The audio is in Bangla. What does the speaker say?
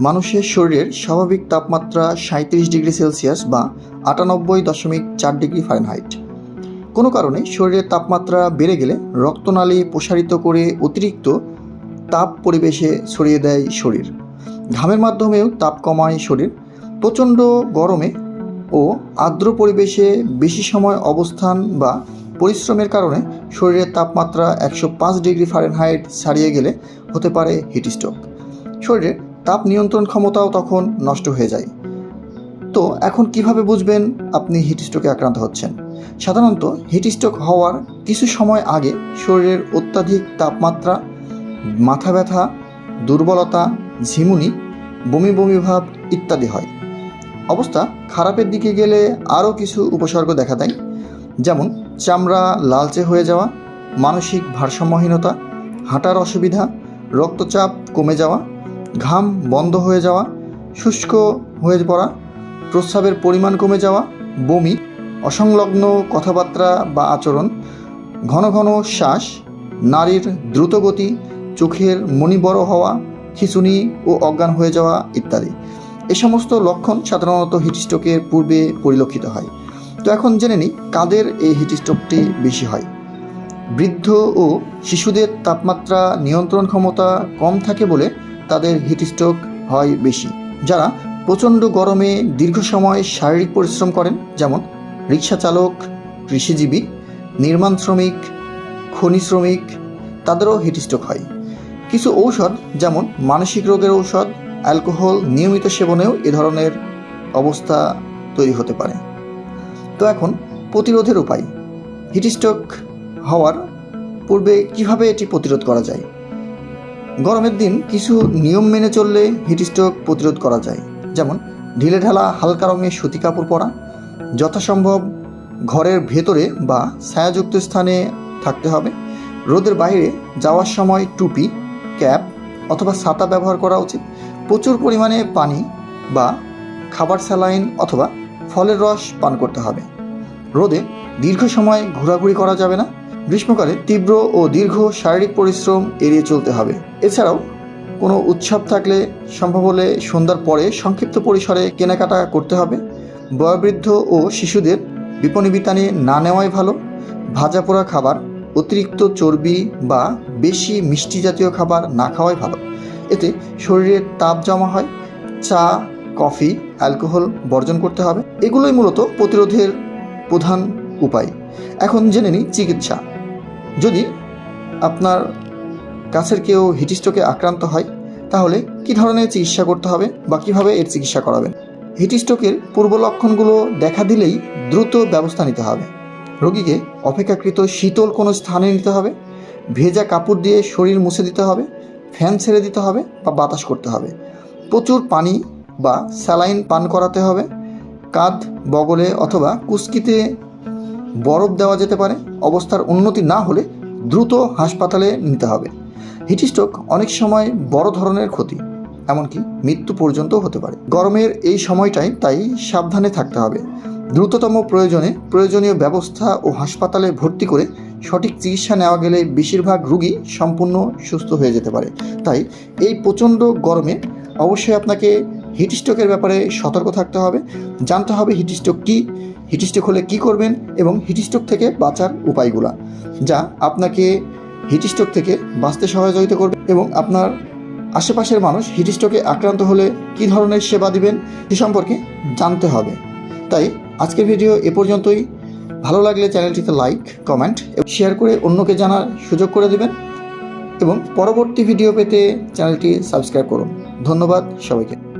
মানুষের শরীরের স্বাভাবিক তাপমাত্রা সাঁত্রিশ ডিগ্রি সেলসিয়াস বা আটানব্বই দশমিক চার ডিগ্রি ফারেনহাইট। কোনো কারণে শরীরের তাপমাত্রা বেড়ে গেলে রক্তনালী প্রসারিত করে অতিরিক্ত তাপ পরিবেশে ছড়িয়ে দেয় শরীর। ঘামের মাধ্যমেও তাপ কমায় শরীর। প্রচণ্ড গরমে ও আর্দ্র পরিবেশে বেশি সময় অবস্থান বা পরিশ্রমের কারণে শরীরের তাপমাত্রা একশো পাঁচ ডিগ্রি ফারেনহাইট ছাড়িয়ে গেলে হতে পারে হিটস্ট্রোক। শরীরের তাপ নিয়ন্ত্রণ ক্ষমতাও তখন নষ্ট হয়ে যায়। তো এখন কীভাবে বুঝবেন আপনি হিটস্ট্রোকে আক্রান্ত হচ্ছেন? সাধারণত হিটস্ট্রোক হওয়ার কিছু সময় আগে শরীরের অত্যাধিক তাপমাত্রা, মাথা ব্যথা, দুর্বলতা, ঝিমুনি, বমি বমি ভাব ইত্যাদি হয়। অবস্থা খারাপের দিকে গেলে আরও কিছু উপসর্গ দেখা দেয়, যেমন চামড়া লালচে হয়ে যাওয়া, মানসিক ভারসাম্যহীনতা, হাঁটার অসুবিধা, রক্তচাপ কমে যাওয়া ঘাম বন্ধ হয়ে যাওয়া, শুষ্ক হয়ে পড়া, প্রস্রাবের পরিমাণ কমে যাওয়া, বমি, অসংলগ্ন কথাবার্তা বা আচরণ, ঘন ঘন শ্বাস, নারীর দ্রুতগতি, চোখের মণি বড় হওয়া, খিঁচুনি ও অজ্ঞান হয়ে যাওয়া ইত্যাদি। এ সমস্ত লক্ষণ সাধারণত হিটস্ট্রোকের পূর্বে পরিলক্ষিত হয়। তো এখন জেনে নিই, কাদের এই হিটস্ট্রোকটি বেশি হয়? বৃদ্ধ ও শিশুদের তাপমাত্রা নিয়ন্ত্রণ ক্ষমতা কম থাকে বলে তাদের হিটস্ট্রোক হয় বেশি। যারা প্রচণ্ড গরমে দীর্ঘ সময় শারীরিক পরিশ্রম করেন, যেমন রিক্সা চালক, কৃষিজীবী, নির্মাণ শ্রমিক, খনি শ্রমিক, তাদেরও হিটস্ট্রোক হয়। কিছু ঔষধ, যেমন মানসিক রোগের ঔষধ, অ্যালকোহল নিয়মিত সেবনেও এ ধরনের অবস্থা তৈরি হতে পারে। তো এখন প্রতিরোধের উপায়। হিটস্ট্রোক হওয়ার পূর্বে কীভাবে এটি প্রতিরোধ করা যায়? গরমের দিন কিছু নিয়ম মেনে চললে হিটস্ট্রোক প্রতিরোধ করা যায়। যেমন, ঢিলে ঢালা হালকা রঙের সুতি কাপড় পরা, যথাসম্ভব ঘরের ভেতরে বা ছায়াযুক্ত স্থানে থাকতে হবে, রোদের বাইরে যাওয়ার সময় টুপি, ক্যাপ অথবা ছাতা ব্যবহার করা উচিত। প্রচুর পরিমাণে পানি বা খাবার স্যালাইন অথবা ফলের রস পান করতে হবে। রোদে দীর্ঘ সময় ঘোরাঘুরি করা যাবে না। গ্রীষ্মকালে তীব্র ও দীর্ঘ শারীরিক পরিশ্রম এড়িয়ে চলতে হবে। এছাড়াও কোনো উৎসব থাকলে সম্ভব হলে সন্ধ্যার পরে সংক্ষিপ্ত পরিসরে কেনাকাটা করতে হবে। বয়োবৃদ্ধ ও শিশুদের বিপণী বিতানে না নেওয়াই ভালো। ভাজা পোড়া খাবার, অতিরিক্ত চর্বি বা বেশি মিষ্টি জাতীয় খাবার না খাওয়াই ভালো। এতে শরীরে তাপ জমা হয়, চা, কফি, অ্যালকোহল বর্জন করতে হবে। এগুলোই মূলত প্রতিরোধের প্রধান উপায়। এখন জেনে নিই চিকিৎসা। যদি আপনার কাছের কেউ হিটিস্ট্রোকে আক্রান্ত হয়, তাহলে কি ধরনের চিকিৎসা করতে হবে বা কীভাবে এর চিকিৎসা করাবেন? হিটিস্ট্রোকের পূর্ব লক্ষণগুলো দেখা দিলেই দ্রুত ব্যবস্থা নিতে হবে। রোগীকে অপেক্ষাকৃত শীতল কোনো স্থানে নিতে হবে, ভেজা কাপড় দিয়ে শরীর মুছে দিতে হবে, ফ্যান ছেড়ে দিতে হবে বা বাতাস করতে হবে। প্রচুর পানি বা স্যালাইন পান করাতে হবে, কাঁধ বগলে অথবা কুস্কিতে বরফ দেওয়া যেতে পারে। অবস্থার উন্নতি না হলে দ্রুত হাসপাতালে নিতে হবে। হিটস্ট্রোক অনেক সময় বড় ধরনের ক্ষতি, এমনকি মৃত্যু পর্যন্ত হতে পারে। গরমের এই সময়টাই তাই সাবধানে থাকতে হবে। দ্রুততম প্রয়োজনে প্রয়োজনীয় ব্যবস্থা ও হাসপাতালে ভর্তি করে সঠিক চিকিৎসা নেওয়া গেলে বেশিরভাগ রুগী সম্পূর্ণ সুস্থ হয়ে যেতে পারে। তাই এই প্রচণ্ড গরমে অবশ্যই আপনাকে হিটস্ট্রোকের ব্যাপারে সতর্ক থাকতে হবে, জানতে হবে হিটস্ট্রোক কী, হিটস্ট্রোক হলে কী করবেন এবং হিটস্ট্রোক থেকে বাঁচার উপায়গুলো, যা আপনাকে হিটস্ট্রোক থেকে বাঁচতে সহযোগিতা করবে এবং আপনার আশেপাশের মানুষ হিটস্ট্রোকে আক্রান্ত হলে কী ধরনের সেবা দিবেন সে সম্পর্কে জানতে হবে। তাই আজকের ভিডিও এ পর্যন্তই। ভালো লাগলে চ্যানেলটিতে লাইক, কমেন্ট এবং শেয়ার করে অন্যকে জানার সুযোগ করে দেবেন এবং পরবর্তী ভিডিও পেতে চ্যানেলটি সাবস্ক্রাইব করুন। ধন্যবাদ সবাইকে।